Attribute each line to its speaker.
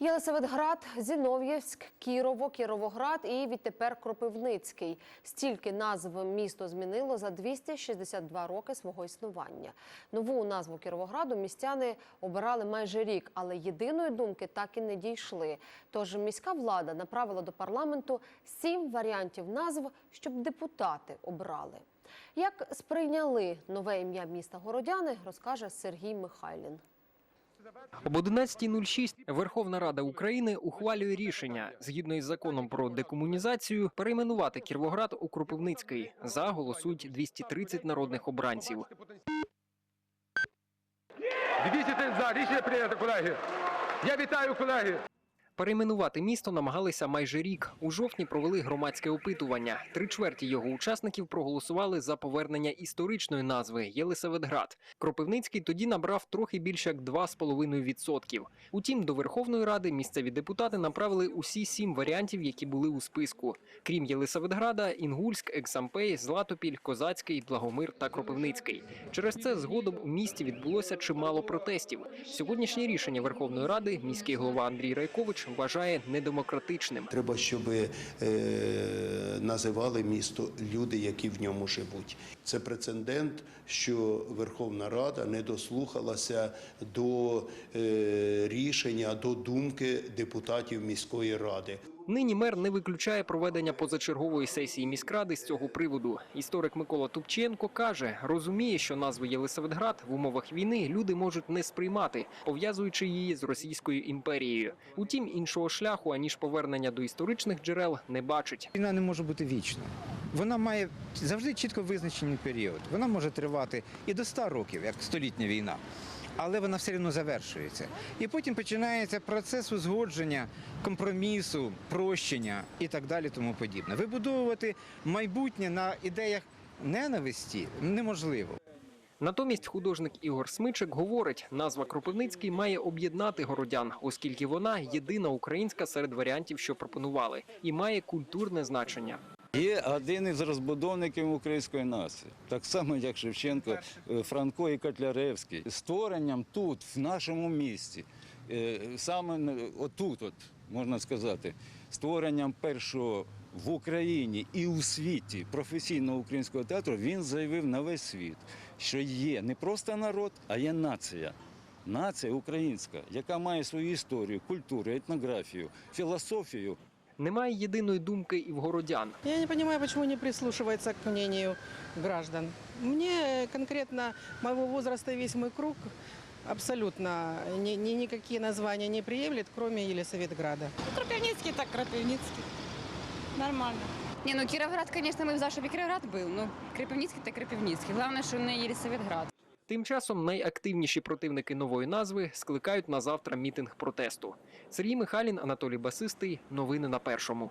Speaker 1: Єлисаветград, Зінов'євськ, Кірово, Кіровоград і відтепер Кропивницький. Стільки назв місто змінило за 262 роки свого існування. Нову назву Кіровограду містяни обирали майже рік, але єдиної думки так і не дійшли. Тож міська влада направила до парламенту сім варіантів назв, щоб депутати обрали. Як сприйняли нове ім'я міста Городяни, розкаже Сергій Михайлін.
Speaker 2: Об 11.06 Верховна Рада України ухвалює рішення згідно із законом про декомунізацію перейменувати Кіровоград у Кропивницький. За голосують 230 народних обранців.
Speaker 3: 230 за. Рішення прийнято, колеги. Я вітаю, колеги.
Speaker 2: Перейменувати місто намагалися майже рік. У жовтні провели громадське опитування. Три чверті його учасників проголосували за повернення історичної назви Єлисаветград. Кропивницький тоді набрав трохи більше як 2,5%. Утім, до Верховної Ради місцеві депутати направили усі сім варіантів, які були у списку. Крім Єлисаветграда, Інгульськ, Ексампей, Златопіль, Козацький, Благомир та Кропивницький. Через це згодом у місті відбулося чимало протестів. Сьогоднішнє рішення Верховної Ради міський голова Андрій Райкович вважає недемократичним.
Speaker 4: Треба, щоб е, називали місто люди, які в ньому живуть. Це прецедент, що Верховна Рада не дослухалася до е, рішення, до думки депутатів міської ради.
Speaker 2: Нині мер не виключає проведення позачергової сесії міськради з цього приводу. Історик Микола Тупченко каже, розуміє, що назву Єлисаветград в умовах війни люди можуть не сприймати, пов'язуючи її з Російською імперією. Утім, іншого шляху аніж повернення до історичних джерел не бачить.
Speaker 5: Війна не може бути вічною. Вона має завжди чітко визначений період. Вона може тривати і до 100 років, як столітня війна. Але вона все одно завершується. І потім починається процес узгодження, компромісу, прощення і так далі, тому подібне. Вибудовувати майбутнє на ідеях ненависті неможливо.
Speaker 2: Натомість художник Ігор Смичик говорить, назва Кропивницький має об'єднати городян, оскільки вона єдина українська серед варіантів, що пропонували, і має культурне значення.
Speaker 6: Є один із розбудовників української нації, так само як Шевченко, е, Франко і Котляревський. Створенням тут, в нашому місті, е, саме отут, от, можна сказати, створенням першого в Україні і у світі професійного українського театру він заявив на весь світ, що є не просто народ, а є нація. Нація українська, яка має свою історію, культуру, етнографію, філософію,
Speaker 2: Немає єдиної думки і в городян.
Speaker 7: Я не понимаю, почему не прислушивается к мнению граждан. Мне конкретно моего возраста весь мой круг абсолютно ни, ни- никакие названия не приемлет, кроме Елисаветграда.
Speaker 8: Кропивницкий так Кропивницкий. Нормально. Не, ну Кировград, конечно, мы за, чтобы Кировград был. Ну, Кропивницкий так Кропивницкий. Главное, что не Елисаветград.
Speaker 2: Тим часом найактивніші противники нової назви скликають на завтра мітинг протесту. Сергій Михайлін, Анатолій Басистий. Новини на першому.